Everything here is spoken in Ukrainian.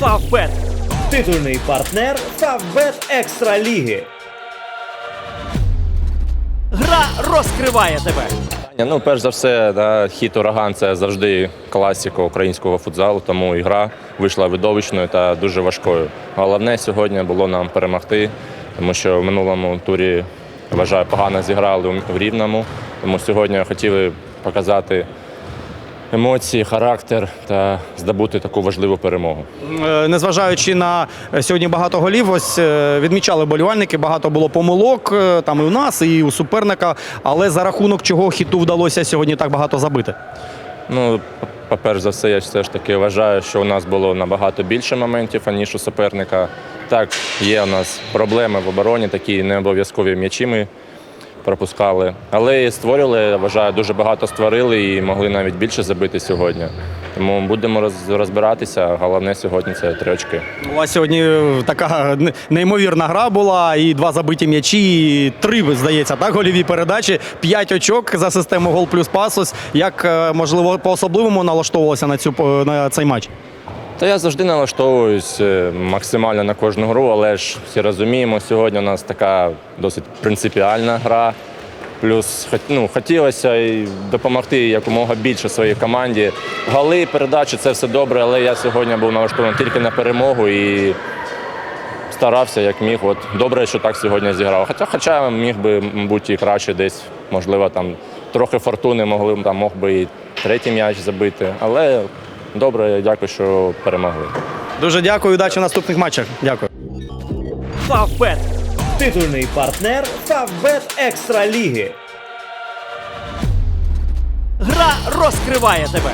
Фавбет. Титульний партнер Фавбет Екстра Ліги. Гра розкриває тебе. Ну, перш за все, да, хіт ураган це завжди класика українського футзалу, тому і гра вийшла видовищною та дуже важкою. Головне сьогодні було нам перемогти, тому що в минулому турі вважаю погано зіграли в рівному. Тому сьогодні хотіли показати емоції, характер та здобути таку важливу перемогу. Е, Незважаючи на сьогодні багато голів, ось е, відмічали болівальники, багато було помилок е, там і у нас, і у суперника. Але за рахунок чого хіту вдалося сьогодні так багато забити. Ну, по-перше за все, я все ж таки вважаю, що у нас було набагато більше моментів, аніж у суперника. Так, є у нас проблеми в обороні, такі не обов'язкові м'ячі ми пропускали. Але і створювали, я вважаю, дуже багато створили і могли навіть більше забити сьогодні. Тому будемо роз- розбиратися. Головне сьогодні це три очки. У вас сьогодні е, така неймовірна гра була, і два забиті м'ячі, і три, здається, так, гольові передачі, п'ять очок за систему гол плюс пас. Ось Як, е, можливо, по-особливому налаштовувалося на, цю, по- на цей матч? Та я завжди налаштовуюсь е, максимально на кожну гру, але ж всі розуміємо, сьогодні у нас така досить принципіальна гра. Плюс ну, хотілося допомогти якомога більше своїй команді. Голи, передачі це все добре, але я сьогодні був налаштований тільки на перемогу і старався як міг. От добре, що так сьогодні зіграв. Хоча, хоча міг би бути і краще десь, можливо, там трохи фортуни могли там мог би і третій м'яч забити. Але добре, дякую, що перемогли. Дуже дякую, удачі в наступних матчах. Дякую. Фавбет. Титульний партнер Фавбет Екстра Ліги. Гра розкриває тебе.